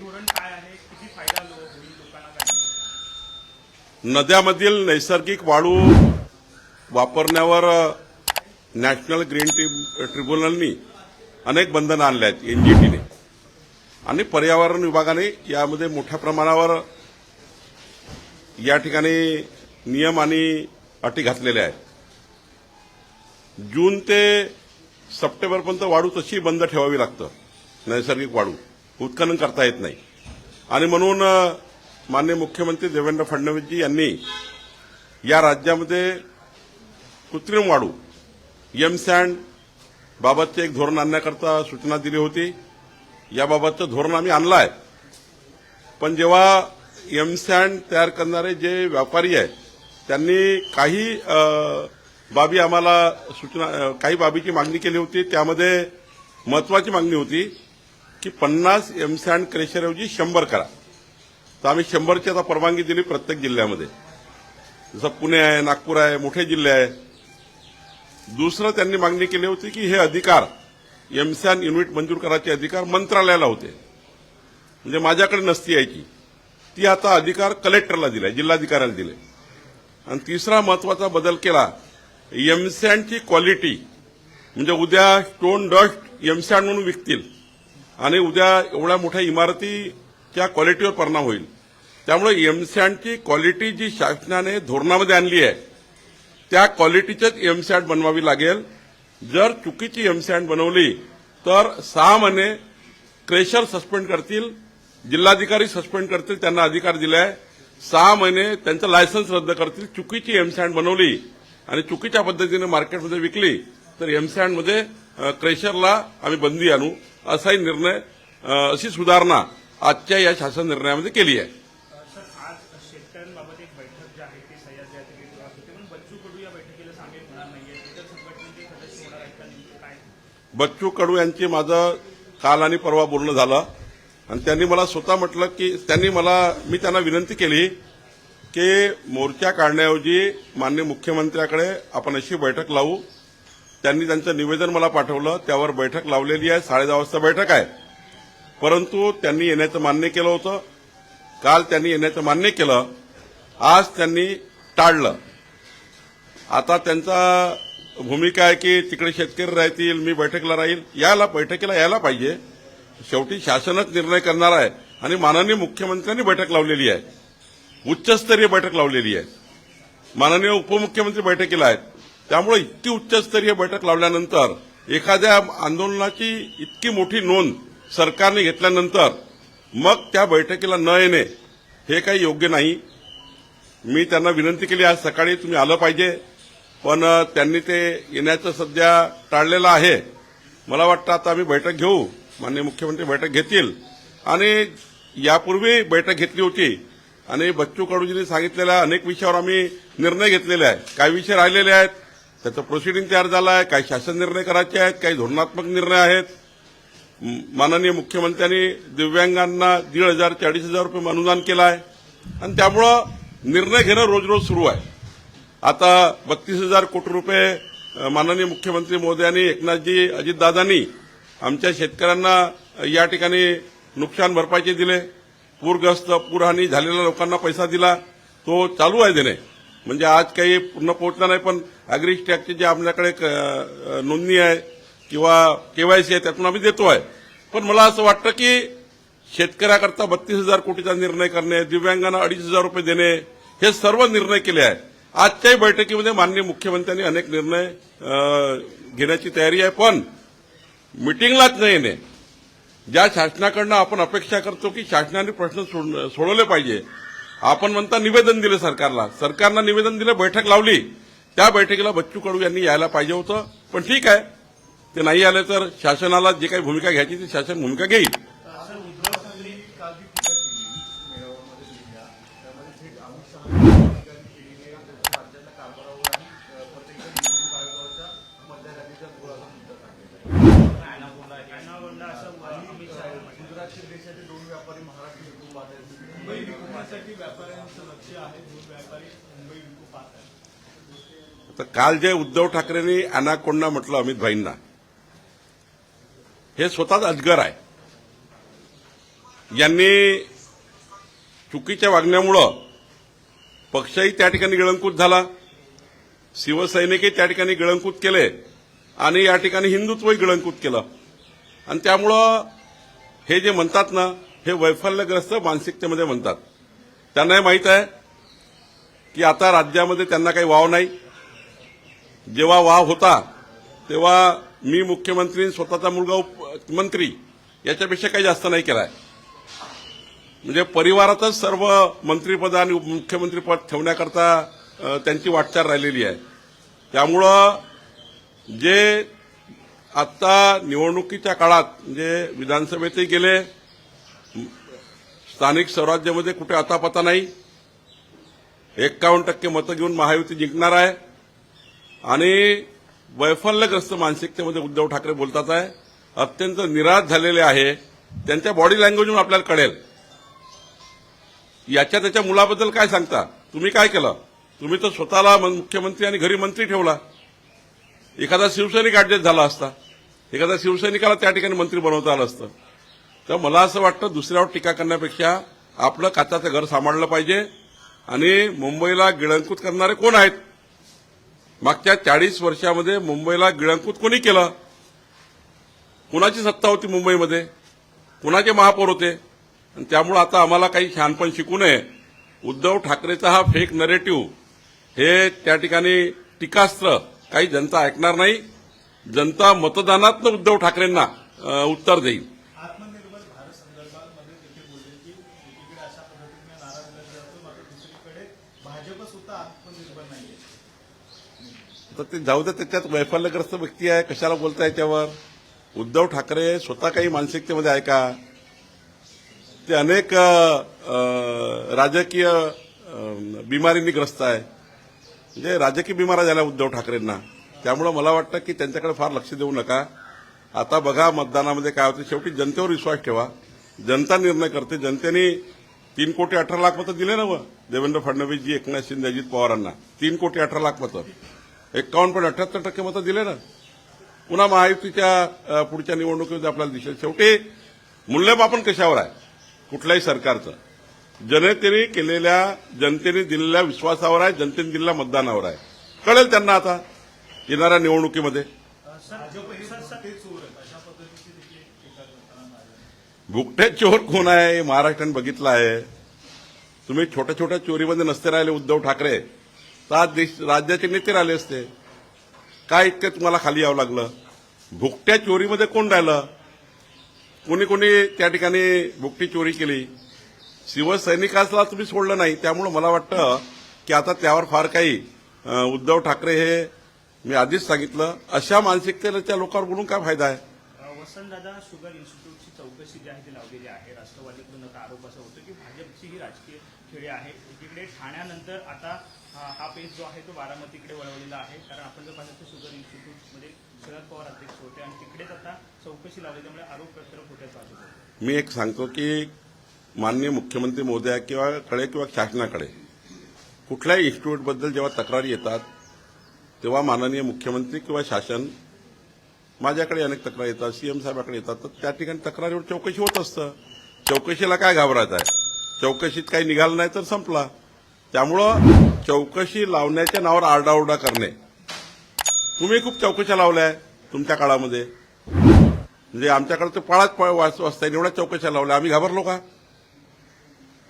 धोरण काय आहे? किती फायदा होईल लोकांना नद्यामधील नैसर्गिक वाळू वापरण्यावर नॅशनल ग्रीन ट्रि ट्रिब्युनलनी अनेक बंधनं आणले आहेत एनजीटीने आणि पर्यावरण विभागाने यामध्ये मोठ्या प्रमाणावर या ठिकाणी नियम आणि अटी घातलेल्या आहेत. जून ते सप्टेंबरपर्यंत वाळू तशी बंद ठेवावी लागतं नैसर्गिक वाळू. उत्खनन करता येत नाही. आणि म्हणून माननीय मुख्यमंत्री देवेंद्र फडणवीसजी यांनी या राज्यामध्ये कृत्रिम वाळू एम सँड बाबतचे एक धोरण आणण्याकरता सूचना दिली होती. याबाबतचं धोरण आम्ही आणलं आहे. पण जेव्हा एम सँड तयार करणारे जे व्यापारी आहेत त्यांनी काही बाबी आम्हाला सूचना काही बाबीची मागणी केली होती. त्यामध्ये महत्वाची मागणी होती. की पन्नास एम सँड क्रेशरऐवजी शंभर करा. तर आम्ही शंभरची आता परवानगी दिली प्रत्येक जिल्ह्यामध्ये. जसं पुणे आहे नागपूर आहे मोठे जिल्हे आहे. दुसरं त्यांनी मागणी केली होती की हे अधिकार एमसॅन युनिट मंजूर करायचे अधिकार मंत्रालयाला होते. म्हणजे माझ्याकडे नसती यायची ती. आता अधिकार कलेक्टरला दिलाय जिल्हाधिकाऱ्याला दिले आणि तिसरा महत्त्वाचा बदल केला एमसॅनची क्वालिटी म्हणजे उद्या स्टोन डस्ट एमसॅन म्हणून विकतील. आणि उद्या एवढ्या मोठ्या इमारतीच्या क्वालिटीवर परिणाम होईल. त्यामुळे एमसॅटची क्वालिटी जी शासनाने धोरणामध्ये आणली आहे त्या क्वालिटीचंच एमसॅट बनवावी लागेल. जर चुकीची एमसॅट बनवली तर सहा महिने क्रेशर सस्पेंड करतील जिल्हाधिकारी सस्पेंड करतील त्यांना अधिकार दिलाय. सहा महिने त्यांचं लायसन्स रद्द करतील. चुकीची एमसॅट बनवली आणि चुकीच्या पद्धतीने मार्केटमध्ये विकली तर एमसॅटमध्ये क्रेशरला आम्ही बंदी आणू. असाही निर्णय अशी सुधारणा आजच्या या शासन निर्णयामध्ये केली आहे. बच्चू कडू यांची माझं काल आणि परवा बोलणं झालं. आणि त्यांनी मला स्वतः म्हटलं की त्यांनी मला मी त्यांना विनंती केली की मोर्चा काढण्याऐवजी माननीय मुख्यमंत्र्याकडे आपण अशी बैठक लावू. त्यांनी त्यांचं निवेदन मला पाठवलं त्यावर बैठक लावलेली आहे साडेदहा वाजता बैठक आहे. परंतु त्यांनी येण्याचं मान्य केलं होतं. काल त्यांनी येण्याचं मान्य केलं. आज त्यांनी टाळलं. आता त्यांचा भूमिका आहे की तिकडे शेतकरी राहतील मी बैठकीला राहील याला बैठकीला यायला पाहिजे. शेवटी शासनच निर्णय करणार आहे आणि माननीय मुख्यमंत्र्यांनी बैठक लावलेली आहे. उच्चस्तरीय बैठक लावलेली आहे. माननीय उपमुख्यमंत्री बैठकीला आहेत. त्यामुळे इतकी उच्चस्तरीय बैठक लावल्यानंतर एखाद्या आंदोलनाची इतकी मोठी नोंद सरकारने घेतल्यानंतर मग त्या बैठकीला न येणे हे काही योग्य नाही. मी त्यांना विनंती केली आज सकाळी तुम्ही आलं पाहिजे पण त्यांनी ते येण्याचं सध्या टाळलेलं आहे. मला वाटतं आता आम्ही बैठक घेऊ माननीय मुख्यमंत्री बैठक घेतील. आणि यापूर्वी बैठक घेतली होती. आणि बच्चू कडूजींनी सांगितलेल्या अनेक विषयावर आम्ही निर्णय घेतलेले आहेत काही विषय राहिलेले आहेत त्याचं प्रोसिडिंग तयार झालं आहे काही शासन निर्णय करायचे आहेत काही धोरणात्मक निर्णय आहेत. माननीय मुख्यमंत्र्यांनी दिव्यांगांना दीड हजार चाळीस हजार रुपये अनुदान केलं आहे आणि त्यामुळं निर्णय घेणं रोज रोज सुरू आहे. आता बत्तीस हजार कोटी रुपये माननीय मुख्यमंत्री मोदयांनी एकनाथजी अजितदादांनी आमच्या शेतकऱ्यांना या ठिकाणी नुकसान भरपाईचे दिले. पूरग्रस्त पूरहानी झालेल्या लोकांना पैसा दिला. तो चालू आहे देणे. म्हणजे आज काही पूर्ण पोहोचला नाही पण अॅग्री टॅक्सची जे आपल्याकडे क- नोंदणी आहे किंवा केवायसी आहे त्यातून आम्ही देतो आहे. पण मला असं वाटतं की शेतकऱ्याकरता बत्तीस हजार कोटीचा निर्णय करणे दिव्यांगांना अडीच हजार रुपये देणे हे सर्व निर्णय केले आहेत. आजच्याही बैठकीमध्ये माननीय मुख्यमंत्र्यांनी अनेक निर्णय घेण्याची तयारी आहे पण मिटिंगलाच नाही येणे. ज्या शासनाकडनं आपण अपेक्षा करतो की शासनाने प्रश्न सोड- सोडवले पाहिजे आपण म्हणता निवेदन दिलं सरकारला. सरकारनं निवेदन दिलं बैठक लावली. त्या बैठकीला बच्चू कडू यांनी यायला पाहिजे होतं. पण ठीक आहे ते नाही आलं तर शासनाला जे काही भूमिका घ्यायची ती शासन भूमिका घेईल सर उद्धव ठाकरे काल जी टीका केली मेळाव्यामध्ये दिल्लीला त्यामध्ये थेट अमित शहा टीकांनी केलेली आहे त्याच्या राज्याच्या कारभारावर आणि अ, प्रत्येक निवडणूक आयोगाच्या मतदारांच्या गोळाचा मुद्दा टाकलेला आहे अनावंडा असं अमित शहा यांनी म्हटलं. गुजरातचे देशाचे दोन व्यापारी महाराष्ट्र विकून पाहत आहेत मुंबई विकण्यासाठी व्यापाऱ्यांचं लक्ष आहे व्यापारी मुंबई विकू पाहत तर काल जे उद्धव ठाकरेंनी अनाकोंडा म्हटलं अमित भाईंना हे स्वतःच अजगर आहे. यांनी चुकीच्या वागण्यामुळं पक्षही त्या ठिकाणी गिळंकूत झाला शिवसैनिकही त्या ठिकाणी गिळंकूत केले आणि या ठिकाणी हिंदुत्वही गिळंकूत केलं. आणि त्यामुळं हे जे म्हणतात ना हे वैफल्यग्रस्त मानसिकतेमध्ये म्हणतात. त्यांना हे माहीत आहे की आता राज्यामध्ये त्यांना काही वाव नाही. जेव्हा वाव होता तेव्हा मी मुख्यमंत्री स्वतःचा मुलगा उप- मंत्री याच्यापेक्षा काही जास्त नाही केलाय. म्हणजे परिवारातच सर्व मंत्रिपद आणि मुख्यमंत्रीपद ठेवण्याकरता त्यांची वाटचाल राहिलेली आहे. त्यामुळं जे आत्ता निवडणुकीच्या काळात म्हणजे विधानसभेतही गेले स्थानिक स्वराज्यामध्ये कुठे आतापाता नाही. एक्कावन्न टक्के मतं घेऊन महायुती जिंकणार आहे. आणि वैफल्यग्रस्त मानसिकतेमध्ये उद्धव ठाकरे बोलतात आहे. अत्यंत निराश झालेले आहे. त्यांच्या बॉडी लँग्वेजवरून आपल्याला कळेल. याच्या त्याच्या मुलाबद्दल काय सांगता? तुम्ही काय केलं? तुम्ही तर स्वतःला मुख्यमंत्री आणि घरी मंत्री ठेवला. एखादा शिवसैनिक ऍडजस्ट झाला असता. एखादा शिवसैनिकाला त्या ठिकाणी मंत्री बनवता आलं असतं. तर मला असं वाटतं दुसऱ्यावर टीका करण्यापेक्षा आपलं काचाचं घर सांभाळलं पाहिजे आणि मुंबईला गिळंकृत करणारे कोण आहेत? मागच्या चाळीस वर्षामध्ये मुंबईला गिळंकृत कोणी केलं? कुणाची सत्ता होती मुंबईमध्ये? कुणाचे महापौर होते? आणि त्यामुळं आता आम्हाला काही शहाणपण शिकू नये. उद्धव ठाकरेचा हा फेक नरेटिव्ह हे त्या ठिकाणी टीकास्त्र काही जनता ऐकणार नाही. जनता मतदानातनं उद्धव ठाकरेंना उत्तर देईल आत्मनिर्भर भारत संदर्भामध्ये देखील बोलले की एकीकडे अशा पद्धतीने नारा दिला जातो मात्र दुसरीकडे भाजप सुद्धा आत्मनिर्भर नाहीये तर ते जाऊ दे त्याच्यात वैफल्यग्रस्त व्यक्ती आहे कशाला बोलता याच्यावर? उद्धव ठाकरे स्वतः काही मानसिकतेमध्ये आहे का? ते अनेक राजकीय बिमारींनी ग्रस्त आहे. म्हणजे राजकीय बिमारा झाल्या उद्धव ठाकरेंना. त्यामुळं मला वाटतं की त्यांच्याकडे फार लक्ष देऊ नका. आता बघा मतदानामध्ये काय होतं शेवटी जनतेवर विश्वास ठेवा. जनता निर्णय करते. जनतेने तीन कोटी अठरा लाख मतं दिले ना व देवेंद्र फडणवीसजी एकनाथ शिंदे अजित पवारांना. तीन कोटी अठरा लाख मतं. एक्कावन्न पॉईंट अठ्याहत्तर टक्के मतं दिले ना. पुन्हा महायुतीच्या पुढच्या निवडणुकीमध्ये आपल्याला दिसेल शेवटी मूल्यमापन कशावर आहे? कुठल्याही सरकारचं. जनतेने केलेल्या जनतेने दिलेल्या विश्वासावर आहे जनतेने दिलेल्या मतदानावर आहे. कळेल त्यांना आता येणाऱ्या निवडणुकीमध्ये. भाजप चोर भुकटे चोर कोण आहे? महाराष्ट्राने बघितलं आहे. तुम्ही छोट्या छोट्या चोरीमध्ये नसते राहिले उद्धव ठाकरे. तर आज देश राज्याचे नेते राहिले असते. काय इतकं तुम्हाला खाली यावं लागलं? भुकट्या चोरीमध्ये कोण राहिलं? कोणी कोणी त्या ठिकाणी भुकटी चोरी केली? शिवसैनिकाला तुम्ही सोडलं नाही. त्यामुळं मला वाटतं की आता त्यावर फार काही उद्धव ठाकरे हे मी आधीच सांगितलं. अशा मानसिकतेला त्या लोकांवर बोलून काय फायदा आहे? वसंतदादा शुगर इन्स्टिट्यूटची चौकशी जी आहे ती लावलेली आहे. राष्ट्रवादीकडून आरोप असा होतो की भाजपची ही राजकीय खेळी आहे. एकीकडे ठाण्यानंतर आता हा पेज जो आहे तो बारामतीकडे वळवलेला आहे. कारण आपण जर पाहिलं तर शुगर इन्स्टिट्यूटमध्ये शरद पवार अध्यक्ष होते आणि तिकडेच आता चौकशी लावली त्यामुळे आरोप प्रत्यारोप होत्याच भाजप मी एक सांगतो की माननीय मुख्यमंत्री मोदया किंवा कडे किंवा शासनाकडे कुठल्याही इन्स्टिट्यूटबद्दल जेव्हा तक्रारी येतात तेव्हा माननीय मुख्यमंत्री किंवा शासन माझ्याकडे अनेक तक्रारी येतात सीएम साहेबाकडे येतात. तर त्या ठिकाणी तक्रारीवर चौकशी होत असतं. चौकशीला काय घाबरायचं आहे? चौकशीत काही निघालं नाही तर संपला. त्यामुळं चौकशी लावण्याच्या नावावर आरडाओरडा करणे. तुम्ही खूप चौकशा लावल्या तुमच्या काळामध्ये. म्हणजे आमच्याकडे तर पाळाच पळ वाच एवढ्या चौकशा लावल्या. आम्ही घाबरलो का?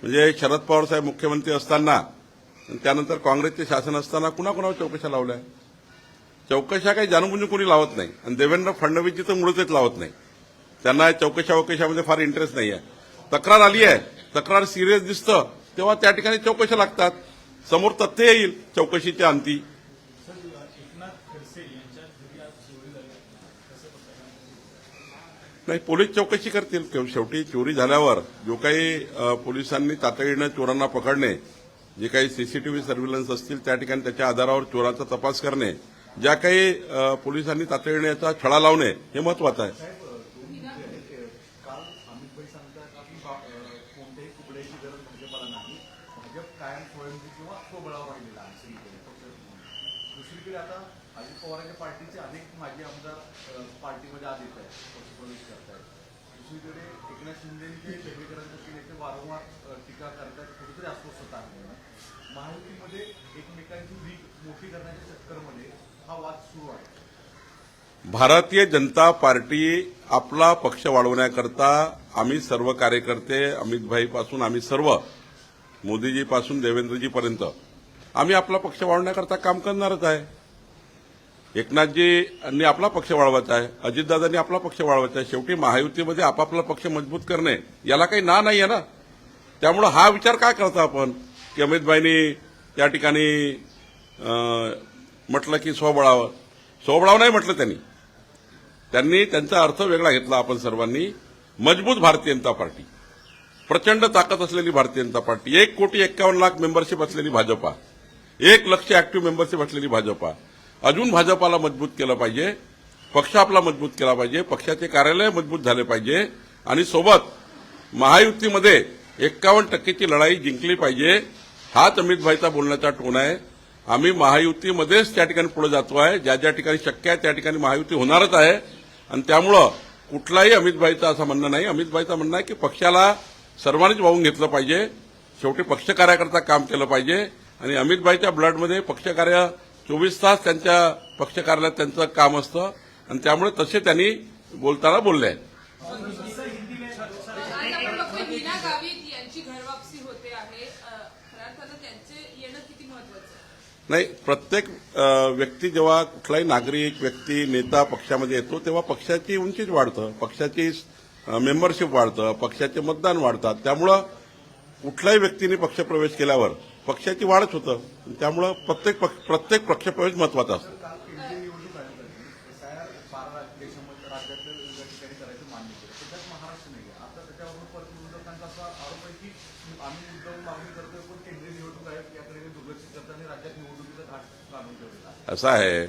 म्हणजे शरद पवार साहेब मुख्यमंत्री असताना आणि त्यानंतर काँग्रेसचे शासन असताना कुणा कुणावर चौकशा लावल्या चौकशा काही जाणूनबुजून कोणी लावत नाही. आणि देवेंद्र फडणवीसची तर मुळच लावत नाही. त्यांना चौकशा वकशामध्ये फार इंटरेस्ट नाही आहे तक्रार आली आहे तक्रार सिरियस दिसतं. तेव्हा त्या ठिकाणी चौकशा लागतात. समोर तथ्य येईल चौकशीच्या अंती. नाही पोलीस चौकशी करतील. शेवटी चोरी झाल्यावर जो काही पोलिसांनी तातडीनं चोरांना पकडणे जे काही सीसीटीव्ही सर्व्हिलन्स असतील त्या ठिकाणी त्याच्या आधारावर चोराचा तपास करणे ज्या काही पोलिसांनी तातडीने याचा छळा लावणे हे महत्वाचं आहे. दुसरीकडे आता अजित पवारांच्या पार्टीचे अनेक माजी आमदार पार्टीमध्ये आज येत आहेत प्रवेश करत आहेत दुसरीकडे एकनाथ शिंदेचे दरेकरांचे नेते वारंवार टीका करतात कुठेतरी अस्वस्थता आहे महायुतीमध्ये एकमेकांची वीक मोठी करण्याच्या चक्करमध्ये हा वाद सुरू आहे. भारतीय जनता पार्टी आपला पक्ष वाढवण्याकरता आम्ही सर्व कार्यकर्ते अमितभाईपासून आम्ही सर्व मोदीजीपासून देवेंद्रजीपर्यंत आम्ही आपला पक्ष वाढवण्याकरता काम करणारच आहे. एकनाथजी यांनी आपला पक्ष वाढवायचा आहे. अजितदादांनी आपला पक्ष वाढवायचा आहे. शेवटी महायुतीमध्ये आपापला पक्ष मजबूत करणे याला काही ना नाही आहे ना. त्यामुळं हा विचार काय करता आपण? की अमितभाईंनी त्या ठिकाणी म्हटलं की स्वबळावर. स्वबळाव नाही म्हटलं त्यांनी. त्यांनी त्यांचा अर्थ वेगळा घेतला आपण सर्वांनी. मजबूत भारतीय जनता पार्टी. प्रचंड ताकद असलेली भारतीय जनता पार्टी. एक कोटी एक्कावन्न लाख मेंबरशिप असलेली भाजपा. एक लक्ष ऍक्टिव्ह मेंबरशिप असलेली भाजपा. अजून भाजपाला मजबूत केलं पाहिजे पक्ष आपला मजबूत केला पाहिजे पक्षाचे कार्यालय मजबूत झाले पाहिजे आणि सोबत महायुतीमध्ये एक्कावन्न टक्केची लढाई जिंकली पाहिजे हाच अमितभाईचा बोलण्याचा टोन आहे. आम्ही महायुतीमध्येच त्या ठिकाणी पुढे जातो आहे ज्या ज्या ठिकाणी शक्य आहे त्या ठिकाणी महायुती होणारच आहे आणि त्यामुळं कुठलाही अमितभाईचं असं म्हणणं नाही. अमितभाईचं म्हणणं आहे की पक्षाला सर्वांनीच वाहून घेतलं पाहिजे शेवटी पक्ष कार्याकरता काम केलं पाहिजे आणि अमितभाईच्या ब्लडमध्ये पक्षकार्य चोवीस तास त्यांच्या पक्ष कार्यालयात त्यांचं काम असतं. आणि त्यामुळे तसे त्यांनी बोलताना बोलले आहेत. आहे नाही प्रत्येक व्यक्ती जेव्हा कुठलाही नागरिक व्यक्ती नेता पक्षामध्ये येतो तेव्हा पक्षाची उंचीच वाढतं. पक्षाची मेंबरशिप वाढतं. पक्षाचे मतदान वाढतात. त्यामुळं कुठल्याही व्यक्तीने पक्षप्रवेश केल्यावर पक्षाची वाढच होतं. त्यामुळं प्रत्येक पक्ष प्रत्येक पक्षप्रवेश महत्त्वाचा असतो. असं आहे.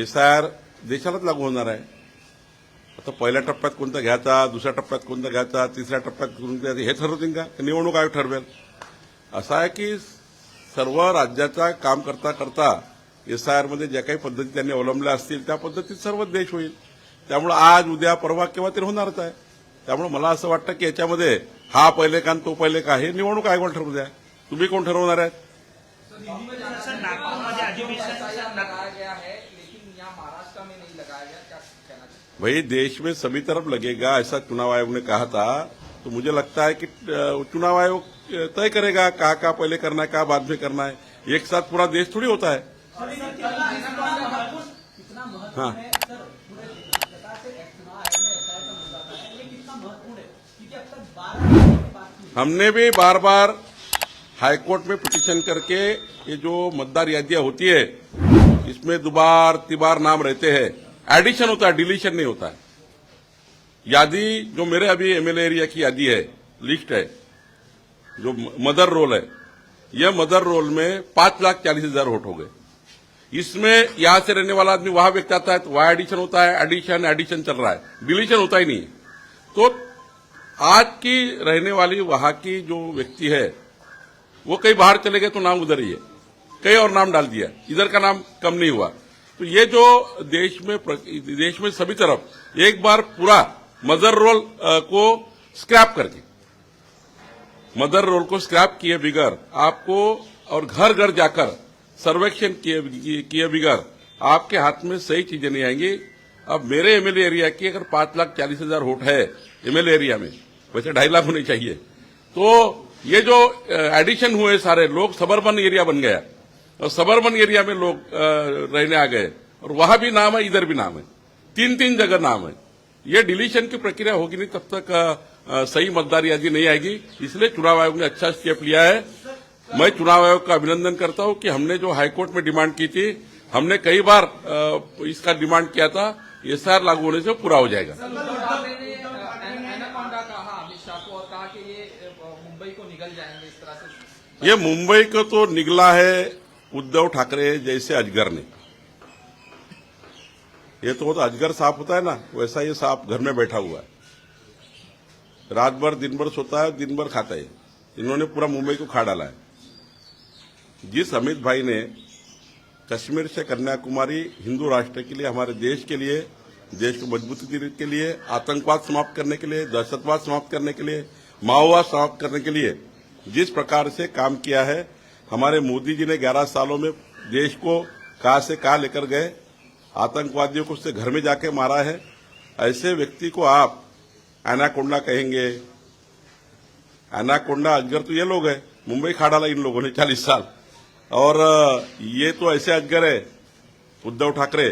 एस आय आर देशालाच लागू होणार आहे. आता पहिल्या टप्प्यात कोणता घ्यायचा दुसऱ्या टप्प्यात कोणतं घ्यायचा तिसऱ्या टप्प्यात कोणता हे ठरवतील का? निवडणूक आयोग ठरवेल. असं आहे की सर्व राज्याचा काम करता करता एसआयआरमध्ये ज्या काही पद्धती त्यांनी अवलंबल्या असतील त्या पद्धतीत सर्व देश होईल. त्यामुळे आज उद्या परवा केव्हा तरी होणारच आहे. त्यामुळे मला असं वाटतं की याच्यामध्ये हा पहिले का तो पहिले का हे निवडणूक आयोगाला ठरवू द्या तुम्ही कोण ठरवणार आहेत? भाई देश में सभी तरफ लगेगा ऐसा चुनाव आयोग ने कहा था। तो मुझे लगता है कि चुनाव आयोग तय करेगा कहा कहा पहले करना है, कहा बाद में करना है। एक साथ पूरा देश थोड़ी होता है। हाँ। का की की हमने भी बार बार हाईकोर्ट में पिटीशन करके ये जो मतदार यादियाँ होती है, इसमें दुबार तिबार नाम रहते हैं। एडिशन होता है डिलीशन नहीं होता है। यादी जो मेरे अभी एमएलए एरिया की यादी है लिस्ट है, जो मदर रोल है, यह मदर रोल में पाँच लाख चालीस हज़ार वोट हो गए। इसमें यहाँ से रहने वाला आदमी वहाँ व्यक्ति आता है तो वहाँ एडिशन होता है एडिशन एडिशन चल रहा है। डिलीशन होता ही नहीं तो आज की रहने वाली, वहाँ की जो व्यक्ति है, वो कहीं बाहर चले गए तो नाम उधर ही है। कई और नाम डाल दिया। इधर का नाम कम नहीं हुआ। तो ये जो देश में देश में सभी तरफ़ एक बार पूरा मदर रोल को स्क्रैप करके मदर रोल को स्क्रैप किए बिगर आपको और घर घर जाकर सर्वेक्षण किए बिगर आपके हाथ में सही चीज़ें नहीं आएँगी। अब मेरे एमएलए एरिया की अगर पाँच लाख चालीस हज़ार वोट है एमएलए एरिया में, वैसे ढाई लाख होने चाहिए। तो ये जो एडिशन हुए सारे लोग सबर्बन एरिया बन गया। और सबर्बन एरिया में लोग रहने आ गए। और वहाँ भी नाम है, इधर भी नाम है। तीन तीन जगह नाम है। ये डिलीशन की प्रक्रिया होगी नहीं तब तक अ, सही मतदार यादी नहीं आएगी। इसलिए चुनाव आयोग ने अच्छा स्टेप लिया है। मैं चुनाव आयोग का अभिनंदन करता हूँ कि हमने जो हाईकोर्ट में डिमांड की थी हमने कई बार अ, इसका डिमांड किया था एसआर लागू होने से पूरा हो जाएगा। ये मुंबई को तो निगला है उद्धव ठाकरे जैसे अजगर ने। ये तो बहुत अजगर सांप होता है ना, वैसा ये सांप घर में बैठा हुआ है। रात भर दिन भर सोता है दिन भर खाता है। इन्होंने पूरा मुंबई को खा डाला है। जिस अमित भाई ने कश्मीर से कन्याकुमारी हिंदू राष्ट्र के लिए, हमारे देश के लिए, देश को मजबूती देने के लिए, आतंकवाद समाप्त करने के लिए, दहशतवाद समाप्त करने के लिए, माओवाद समाप्त करने के लिए, जिस प्रकार से काम किया है, हमारे मोदी जी ने 11 सालों में देश को कहा से कहा लेकर गए आतंकवादियों को उससे घर में जाके मारा है। ऐसे व्यक्ति को आप एनाकोंडा कहेंगे। एनाकोंडा, अजगर तो ये लोग हैं, मुंबई खा डाला इन लोगों ने चालीस साल। और ये तो ऐसे अजगर है, उद्धव ठाकरे,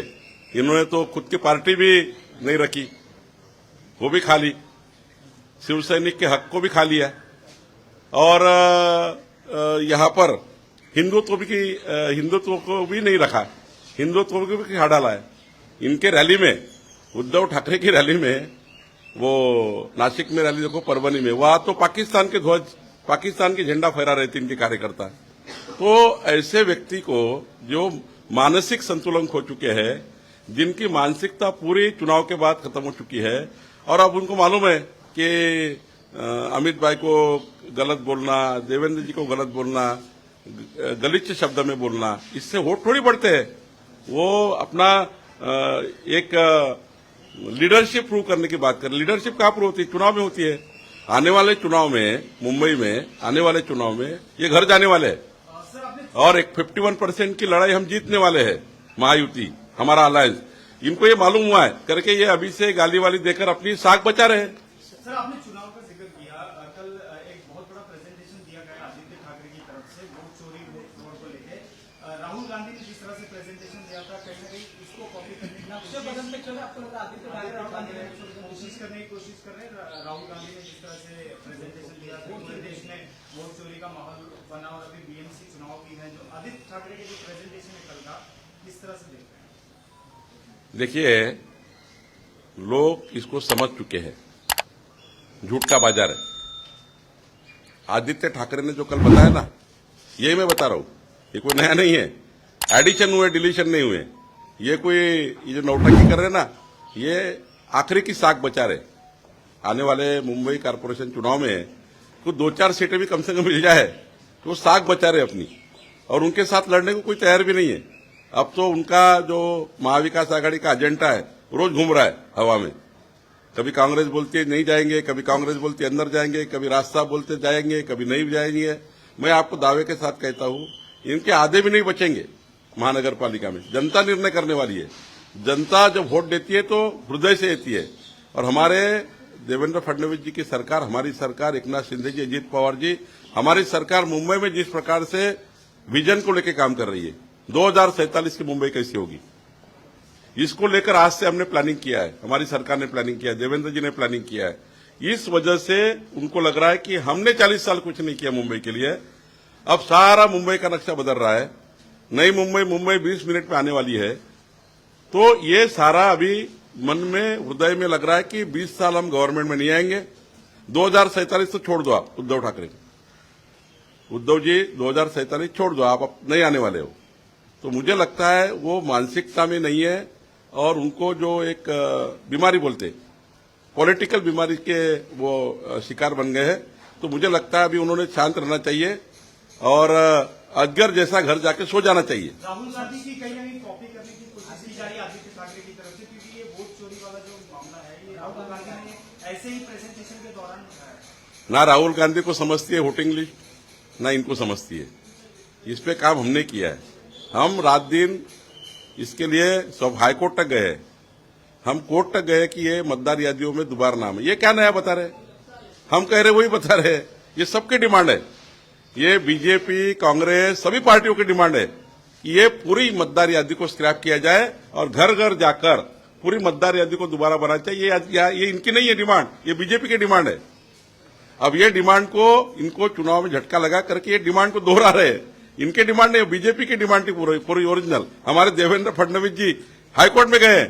इन्होंने तो खुद की पार्टी भी नहीं रखी, वो भी खा ली शिवसैनिक के हक को भी खा लिया और यहाँ पर हिंदुत्व भी की हिंदुत्व को भी नहीं रखा। हिंदुत्व को भी खा डाला है। इनके रैली में, उद्धव ठाकरे की रैली में, वो नासिक में रैली, देखो परवनी में, वहाँ तो पाकिस्तान के ध्वज, पाकिस्तान की झंडा फहरा रहे थे इनके कार्यकर्ता। तो ऐसे व्यक्ति को जो मानसिक संतुलन खो चुके हैं, जिनकी मानसिकता पूरी चुनाव के बाद खत्म हो चुकी है, और अब उनको मालूम है कि अमित भाई को गलत बोलना, देवेंद्र जी को गलत बोलना गलिच्छ शब्द में बोलना, इससे वोट थोड़ी बढ़ते हैं। वो अपना एक लीडरशिप प्रूव करने की बात करें लीडरशिप कहाँ प्रूव होती है? चुनाव में होती है। आने वाले चुनाव में मुंबई में आने वाले चुनाव में ये घर जाने वाले हैं। और एक 51 परसेंट की लड़ाई हम जीतने वाले हैं महायुति हमारा अलायंस इनको ये मालूम हुआ है करके ये अभी से गाली वाली देकर अपनी साख बचा रहे हैं। वोट का माहौल बना और अभी बीएमसी चुनाव की है, जो आदित्य ठाकरे के जो प्रेजेंटेशन है कल का, किस तरह से देख रहे हैं? देखिए, लोग इसको समझ चुके हैं। झूठ का बाज़ार है। आदित्य ठाकरे ने जो कल बताया ना, यही मैं बता रहा हूँ। ये कोई नया नहीं है। एडिशन हुए डिलीशन नहीं हुए। ये कोई, ये जो नौटंकी कर रहे ना, ये आखिरी की साख बचा रहे। आने वाले मुंबई कारपोरेशन चुनाव में कुछ दो चार सीटें भी कम से कम मिल जाए तो वो साख बचा रहे अपनी। और उनके साथ लड़ने को कोई तैयार भी नहीं है। अब तो उनका जो महाविकास आघाड़ी का एजेंडा है रोज घूम रहा है हवा में। कभी कांग्रेस बोलती है, नहीं जाएँगे, कभी कांग्रेस बोलती है, अंदर जाएँगे, कभी रास्ता बोलते जाएँगे, कभी नहीं जाएँगे। मैं आपको दावे के साथ कहता हूँ, इनके आधे भी नहीं बचेंगे महानगर पालिका में। जनता निर्णय करने वाली है। जनता जब वोट देती है तो हृदय से देती है। और हमारे देवेंद्र फडणवीस जी की सरकार, हमारी सरकार, एकनाथ शिंदे जी, अजीत पवार जी, हमारी सरकार मुंबई में जिस प्रकार से विजन को लेकर काम कर रही है, दो की मुंबई कैसी होगी? इसको लेकर आज से हमने प्लानिंग किया है, हमारी सरकार ने प्लानिंग किया है, देवेंद्र जी ने प्लानिंग किया है। इस वजह से उनको लग रहा है कि हमने 40 साल कुछ नहीं किया मुंबई के लिए, अब सारा मुंबई का नक्शा बदल रहा है, नई मुंबई मुंबई 20 मिनट में आने वाली है। तो ये सारा अभी मन में, हृदय में लग रहा है कि 20 साल हम गवर्नमेंट में नहीं आएँगे। दो तो छोड़ दो आप, उद्धव ठाकरे उद्धव जी, दो छोड़ दो, आप नहीं आने वाले हो। तो मुझे लगता है वो मानसिकता में नहीं है और उनको जो एक बीमारी बोलते पॉलिटिकल बीमारी के वो शिकार बन गए हैं। तो मुझे लगता है अभी उन्होंने शांत रहना चाहिए और अजगर जैसा घर जाके सो जाना चाहिए। राहुल गांधी की कहीं कॉपी करने की कोशिश की जा रही है आदित्य ठाकरे की तरफ़ से क्योंकि ये वोट चोरी वाला जो मामला है ये राहुल गांधी ने ना राहुल गांधी को समझती है वोटिंग लिस्ट ना इनको समझती है। इस पे काम हमने किया है। हम रात दिन इसके लिए सब हाईकोर्ट तक गए हम कोर्ट तक गए कि ये मतदार यादियों में दोबारा नाम है। ये क्या नया बता रहे हम कह रहे वही बता रहे ये सबकी डिमांड है। ये बीजेपी, कांग्रेस, सभी पार्टियों की डिमांड है कि ये पूरी मतदार यादी को स्क्रैप किया जाए और घर घर जाकर पूरी मतदार यादी को दोबारा बनाना चाहिए। ये, ये इनकी नहीं है डिमांड ये बीजेपी की डिमांड है। अब ये डिमांड को इनको चुनाव में झटका लगा करके ये डिमांड को दोहरा रहे हैं। इनके डिमांड नहीं बीजेपी की डिमांड थी पूरी पूरी ओरिजिनल। हमारे देवेंद्र फडणवीस जी हाईकोर्ट में गए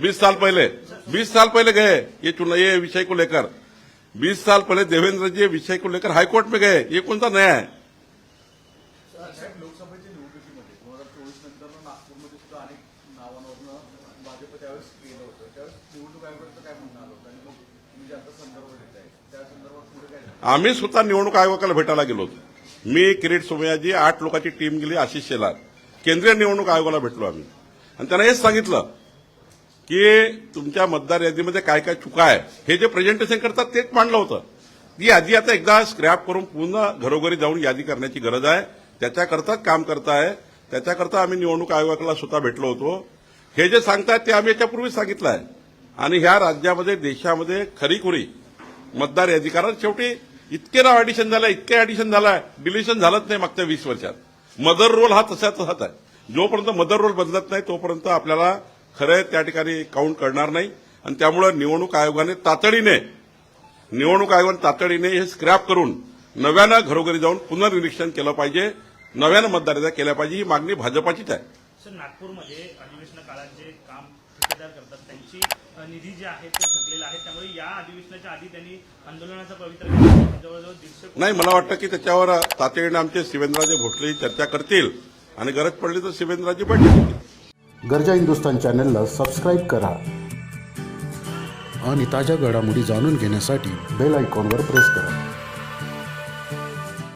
बीस साल पहले। बीस साल पहले गए ये चुनाव ये विषय को लेकर। बीस साल पहले देवेंद्र जी विषय को लेकर हाईकोर्ट में गए ये कौन सा नया है? आम्ही स्वतः निवडणूक आयोगाला भेटायला गेलो होतो. मी किरीट सोमयाजी आठ लोकांची टीम गेली आशिष शेलार. केंद्रीय निवडणूक आयोगाला भेटलो आम्ही. आणि त्यांना हेच सांगितलं की तुमच्या मतदार यादीमध्ये काय काय चुका आहे हे जे प्रेझेंटेशन करतात तेच मांडलं होतं. ती यादी आता एकदा स्क्रॅप करून पुन्हा घरोघरी जाऊन यादी करण्याची गरज आहे. त्याच्याकरताच काम करताय. त्याच्याकरता आम्ही निवडणूक आयोगाला स्वतः भेटलो होतो. हे जे सांगतात ते आम्ही याच्यापूर्वीच सांगितलं आहे. आणि ह्या राज्यामध्ये देशामध्ये खरीखुरी मतदार यादी कारण शेवटी इतके नाव ऍडिशन झालं इतके ऍडिशन झालंय डिलिशन झालंच नाही मागच्या वीस वर्षात. मदर रोल हा तसा तसाच आहे. जोपर्यंत मदर रोल बदलत नाही तोपर्यंत आपल्याला खरं त्या ठिकाणी काउंट करणार नाही. आणि त्यामुळे निवडणूक आयोगाने तातडीने निवडणूक आयोगाने तातडीने हे स्क्रॅप करून नव्यानं घरोघरी जाऊन पुनर्निरीक्षण केलं पाहिजे. नव्यानं मतदार केल्या पाहिजे. ही मागणी भाजपाचीच आहे. सर नागपूरमध्ये अधिवेशन काळात जे काम ठेकेदार करतात त्यांची निधी जे आहे ते थकलेला आहे. त्यामुळे या अधिवेशनाच्या आधी त्यांनी आंदोलनाचा पवित्र जवळजवळ दीडशे नाही मला वाटतं की त्याच्यावर तातडीने आमचे शिवेंद्रराजे भोसले चर्चा करतील आणि गरज पडली तर शिवेंद्रराजे बैठक गरजा हिंदुस्तान चॅनलला सबस्क्राईब करा आणि ताज्या घडामोडी जाणून घेण्यासाठी बेल आयकॉनवर प्रेस करा.